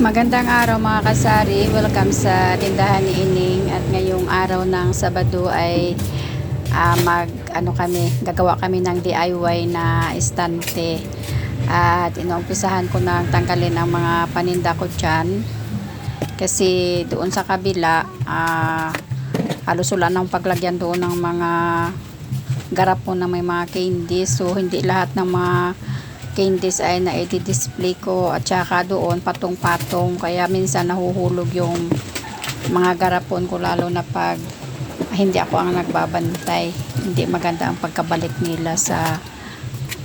Magandang araw mga kasari. Welcome sa tindahan ni Ining at ngayong araw ng Sabado ay ah, mag ano kami, gagawa kami ng DIY na estante. At inuumpisahan ko na tanggalin ang mga paninda ko dyan. Kasi doon sa kabila, ah, halos wala nang paglagyan doon ng mga garapon na may mga candies. So hindi lahat ng mga candies ay na display ko at saka doon patong-patong. Kaya minsan nahuhulog yung mga garapon ko lalo na pag hindi ako ang nagbabantay. Hindi maganda ang pagkabalik nila sa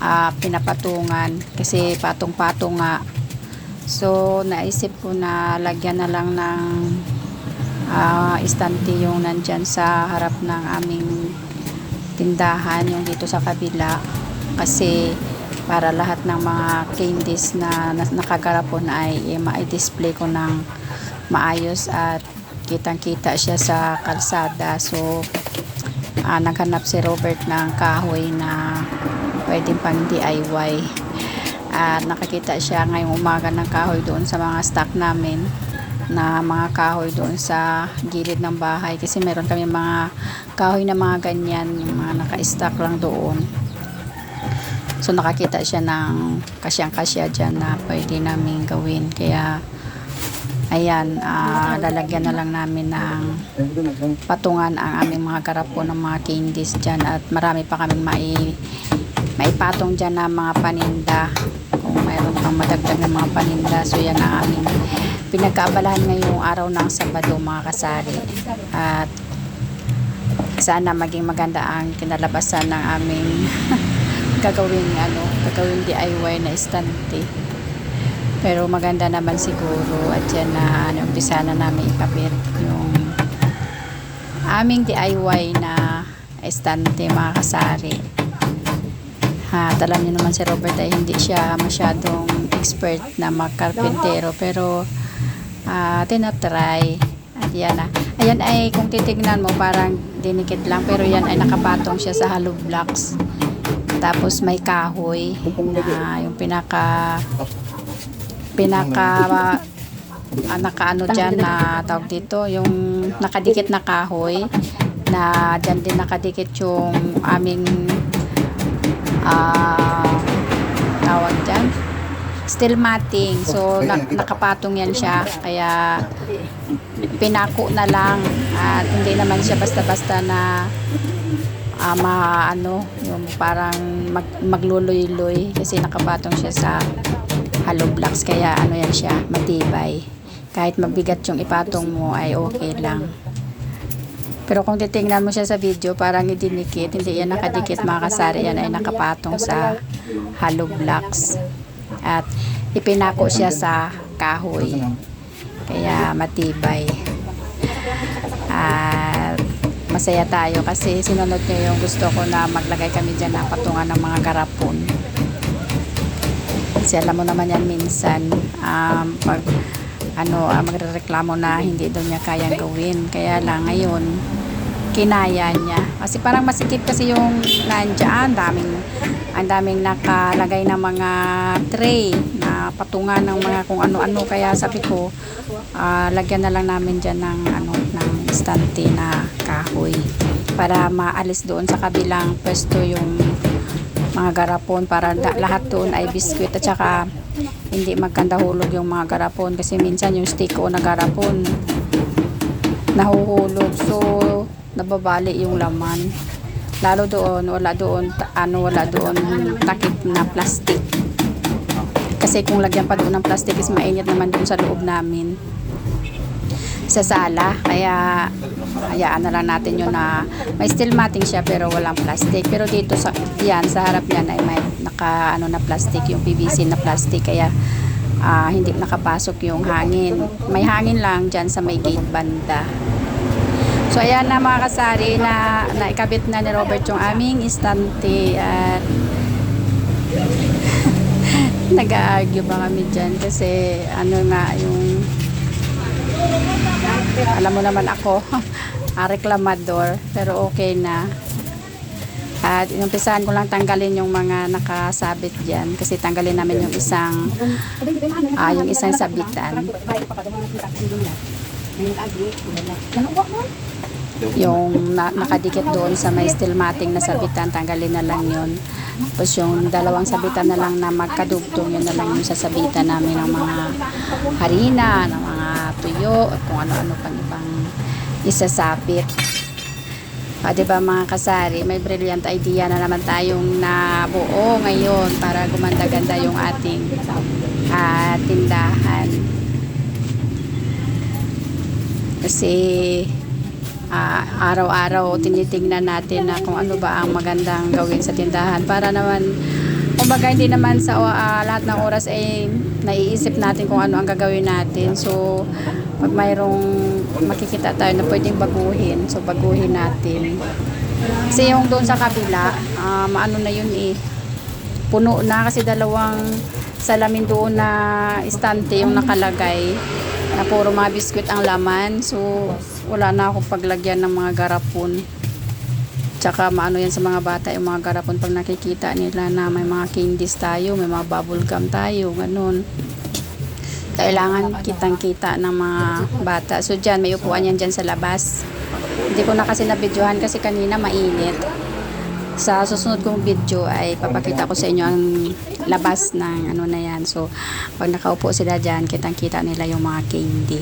ah, pinapatungan kasi patong-patong nga. So naisip ko na lagyan na lang ng ah, istante yung nandyan sa harap ng aming tindahan yung dito sa kabila. Kasi para lahat ng mga candies na, na nakagarapon ay eh, ma-display ko ng maayos at kitang kita siya sa kalsada. So ah, naghanap si Robert ng kahoy na pwedeng pang DIY at nakakita siya ngayong umaga ng kahoy doon sa mga stock namin na mga kahoy doon sa gilid ng bahay. Kasi meron kami mga kahoy na mga ganyan yung mga naka-stock lang doon So nakakita siya ng kasyang-kasya dyan na pwede namin gawin. Kaya ayan, ah, lalagyan na lang namin ng patungan ang aming mga garapon ng mga candies dyan at marami pa kaming mai, maipatong dyan na mga paninda kung mayroon pang madagdag na mga paninda. So yan ang aming pinagkaabalahan ngayong araw ng Sabado mga kasari. At sana maging maganda ang kinalabasan ng aming gagawing ano, gagawing DIY na estante. Pero maganda naman siguro at yan na ano, umpisa na namin ikabit yung aming DIY na estante mga kasari. Ha, alam niyo naman si Robert ay hindi siya masyadong expert na magkarpentero pero ah tinatry at yan na. Ayan ay kung titignan mo parang dinikit lang pero yan ay nakapatong siya sa hollow blocks. Tapos may kahoy na yung pinaka pinaka ah, nakaano dyan na tawag dito yung nakadikit na kahoy na dyan din nakadikit yung aming ah tawag dyan? Steel matting. So na, nakapatong yan siya. Kaya pinako na lang. At hindi naman siya basta-basta na ah, ma ano yung parang mag, magluloy-loy kasi nakapatong siya sa hollow blocks. Kaya ano yan siya matibay. Kahit mabigat yung ipatong mo ay okay lang. Pero kung titingnan mo siya sa video parang idinikit hindi yan nakadikit mga kasari yan ay nakapatong sa hollow blocks. At ipinako siya sa kahoy. Kaya matibay. At masaya tayo kasi sinunod niya yung gusto ko na maglagay kami dyan na patungan ng mga garapon kasi alam mo naman yan minsan um, pag ano uh, magrereklamo na hindi daw niya kayang gawin. Kaya lang ngayon kinaya niya. Kasi parang masikip kasi yung nandyan daming ang daming nakalagay ng mga tray na patungan ng mga kung ano-ano. Kaya sabi ko ah, lagyan na lang namin dyan ng ano ng estante na kahoy para maalis doon sa kabilang pwesto yung mga garapon para lahat doon ay biskwit at saka hindi magkandahulog yung mga garapon kasi minsan yung stick o na garapon nahuhulog. So nababali yung laman. Lalo doon wala doon ano wala doon takip na plastic. Kasi kung lagyan pa doon ng plastic is mainit naman doon sa loob namin sa sala. Kaya hayaan na lang natin yun na may steel matting siya pero walang plastic. Pero dito sa yan sa harap niyan ay may naka ano na plastic yung PVC na plastic. Kaya ah, hindi nakapasok yung hangin. May hangin lang dyan sa may gate banda. So ayan na mga kasari na naikabit na ni Robert yung aming istante at nag-argue ba kami dyan kasi ano nga yung alam mo naman ako ah, reklamador pero okay na At inumpisahan ko lang tanggalin yung mga nakasabit dyan kasi tanggalin namin yung isang ah, yung isang sabitan. Yung na, nakadikit doon sa may steel matting na sabitan, tanggalin na lang yun. Tapos yung dalawang sabitan na lang na magkadugtong, yun na lang yung sasabitan namin ng mga harina, ng mga tuyo, at kung ano-ano pang ibang isasabit. Ah, 'di ba mga kasari, may brilliant idea na naman tayong nabuo ngayon para gumanda-ganda yung ating ah, tindahan. Kasi ah, araw-araw tinitingnan natin na kung ano ba ang magandang gawin sa tindahan para naman kumbaga hindi naman sa ah, lahat ng oras ay naiisip natin kung ano ang gagawin natin. So, pag mayroong makikita tayo na pwedeng baguhin, so baguhin natin. Kasi yung doon sa kabila, ah, maano na yun eh, puno na kasi dalawang salamin doon na istante yung nakalagay na puro mga biskwit ang laman. So, wala na akong paglagyan ng mga garapon. Tsaka maano yan sa mga bata yung mga garapon pag nakikita nila na may mga candies tayo, may mga bubble gum tayo, ganun. Kailangan kitang-kita ng mga bata. So dyan, may upuan yan dyan sa labas. Hindi ko na kasi nabidyohan kasi kanina mainit. Sa susunod kong video ay papakita ko sa inyo ang labas ng ano na yan. So, pag nakaupo sila dyan, kitang-kita nila yung mga candy.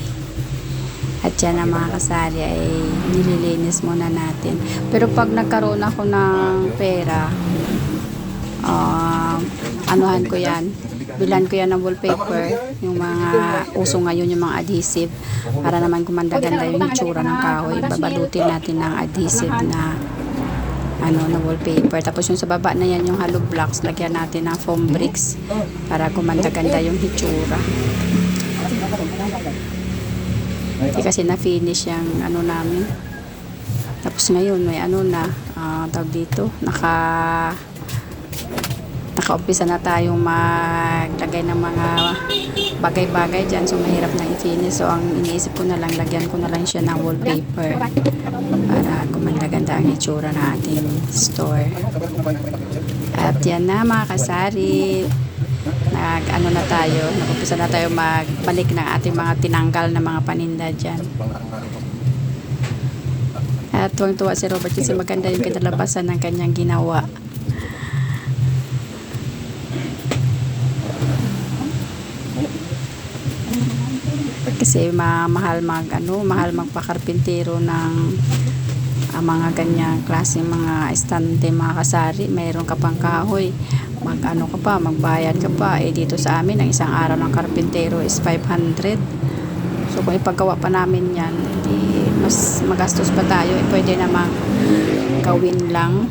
At yan ang mga kasari ay nililinis muna natin. Pero pag nagkaroon ako ng pera, ah, anuhan ko yan. Bilan ko yan ng wallpaper, yung mga uso ngayon, yung mga adhesive, para naman gumanda-ganda yung itsura ng kahoy. Babalutin natin ng adhesive na ano na wallpaper. Tapos yung sa baba na yan, yung hollow blocks, lagyan natin ng foam bricks para gumanda-ganda yung hitsura. Hindi kasi na-finish yung ano namin. Tapos ngayon may ano na, ah, tawag dito, naka naka-umpisa na tayong maglagay ng mga bagay-bagay dyan. So, mahirap na i-finish. So, ang iniisip ko na lang, lagyan ko na lang siya ng wallpaper para gumanda-ganda ang itsura ng ating store. At yan na mga kasari. Nag, ano na tayo, nag-umpisa na tayo magbalik ng ating mga tinanggal na mga paninda dyan. At tuwang-tuwa si Robert kasi maganda yung kinalabasan ng kanyang ginawa. Kasi ma mahal mag ano, mahal magpakarpintero ng ah, mga ganyang klase mga estante mga kasari. Mayroon ka pang kahoy mag ano ka pa magbayad ka pa. Eh dito sa amin ang isang araw ng karpintero is 500 so kung ipagawa pa namin yan di mas magastos pa tayo. Eh, pwede namang gawin lang